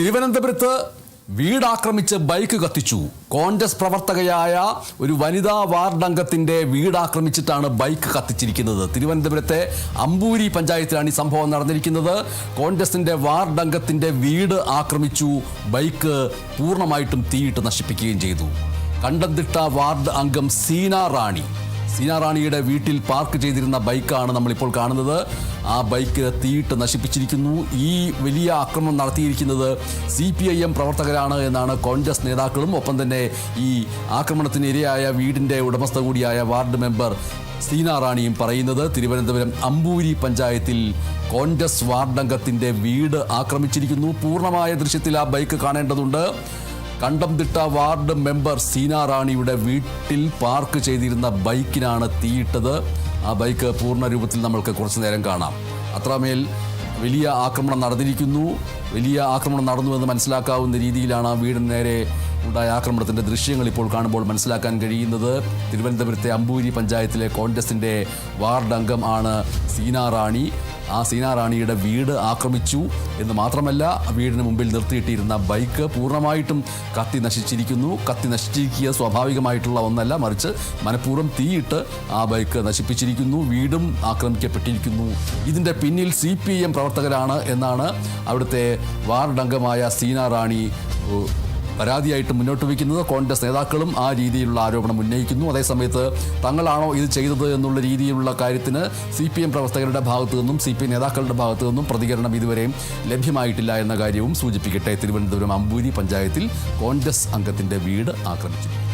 തിരുവനന്തപുരത്ത് വീടാക്രമിച്ച് ബൈക്ക് കത്തിച്ചു. കോൺഗ്രസ് പ്രവർത്തകയായ ഒരു വനിതാ വാർഡ് അംഗത്തിന്റെ വീടാക്രമിച്ചിട്ടാണ് ബൈക്ക് കത്തിച്ചിരിക്കുന്നത്. തിരുവനന്തപുരത്തെ അമ്പൂരി പഞ്ചായത്തിലാണ് ഈ സംഭവം നടന്നിരിക്കുന്നത്. കോൺഗ്രസിന്റെ വാർഡ് അംഗത്തിന്റെ വീട് ആക്രമിച്ചു. ബൈക്ക് പൂർണമായിട്ടും തീയിട്ട് നശിപ്പിക്കുകയും ചെയ്തു. കണ്ടന്തിട്ട വാർഡ് അംഗം സീന റാണി. സീന റാണിയുടെ വീട്ടിൽ പാർക്ക് ചെയ്തിരുന്ന ബൈക്കാണ് നമ്മളിപ്പോൾ കാണുന്നത്. ആ ബൈക്ക് തീയിട്ട് നശിപ്പിച്ചിരിക്കുന്നു. ഈ വലിയ ആക്രമണം നടത്തിയിരിക്കുന്നത് സി പി ഐ എം പ്രവർത്തകരാണ് എന്നാണ് കോൺഗ്രസ് നേതാക്കളും. ഒപ്പം തന്നെ ഈ ആക്രമണത്തിന് ഇരയായ വീടിന്റെ ഉടമസ്ഥ കൂടിയായ വാർഡ് മെമ്പർ സീന റാണിയും പറയുന്നത് തിരുവനന്തപുരം അമ്പൂരി പഞ്ചായത്തിൽ കോൺഗ്രസ് വാർഡംഗത്തിന്റെ വീട് ആക്രമിച്ചിരിക്കുന്നു. പൂർണമായ ദൃശ്യത്തിൽ ആ ബൈക്ക് കാണേണ്ടതുണ്ട്. കണ്ടംതിട്ട വാർഡ് മെമ്പർ സീന റാണിയുടെ വീട്ടിൽ പാർക്ക് ചെയ്തിരുന്ന ബൈക്കിനാണ് തീയിട്ടത്. ആ ബൈക്ക് പൂർണ രൂപത്തിൽ നമ്മൾക്ക് കുറച്ചു നേരം കാണാം. അത്രമേൽ വലിയ ആക്രമണം നടന്നിരിക്കുന്നു. വലിയ ആക്രമണം നടന്നുവെന്ന് മനസ്സിലാക്കാവുന്ന രീതിയിലാണ് വീടിന് നേരെ ഉണ്ടായ ആക്രമണത്തിന്റെ ദൃശ്യങ്ങൾ ഇപ്പോൾ കാണുമ്പോൾ മനസ്സിലാക്കാൻ കഴിയുന്നത്. തിരുവനന്തപുരത്തെ അമ്പൂരി പഞ്ചായത്തിലെ കോൺഗ്രസിന്റെ വാർഡ് അംഗം ആണ് സീന റാണി. ആ സീന റാണിയുടെ വീട് ആക്രമിച്ചു എന്ന് മാത്രമല്ല വീടിന് മുമ്പിൽ നിർത്തിയിട്ടിരുന്ന ബൈക്ക് പൂർണമായിട്ടും കത്തി നശിച്ചിരിക്കുന്നു. കത്തി നശിച്ചിരിക്കുക സ്വാഭാവികമായിട്ടുള്ള ഒന്നല്ല മറിച്ച് മനഃപൂർവം തീയിട്ട് ആ ബൈക്ക് നശിപ്പിച്ചിരിക്കുന്നു വീടും ആക്രമിക്കപ്പെട്ടിരിക്കുന്നു. ഇതിന്റെ പിന്നിൽ സി പി എം പ്രവർത്തകരാണ് എന്നാണ് അവിടുത്തെ വാർഡംഗമായ സീന റാണി പരാതിയായിട്ട് മുന്നോട്ട് വയ്ക്കുന്നത് കോൺഗ്രസ് നേതാക്കളും ആ രീതിയിലുള്ള ആരോപണം ഉന്നയിക്കുന്നു. അതേസമയത്ത് തങ്ങളാണോ ഇത് ചെയ്തത് എന്നുള്ള രീതിയിലുള്ള കാര്യത്തിന് സി പി എം പ്രവർത്തകരുടെ ഭാഗത്തു നിന്നും സി പി നേതാക്കളുടെ ഭാഗത്തു നിന്നും പ്രതികരണം ഇതുവരെയും ലഭ്യമായിട്ടില്ല എന്ന കാര്യവും സൂചിപ്പിക്കട്ടെ. തിരുവനന്തപുരം അമ്പൂരി പഞ്ചായത്തിൽ കോൺഗ്രസ് അംഗത്തിന്റെ വീട് ആക്രമിച്ചു.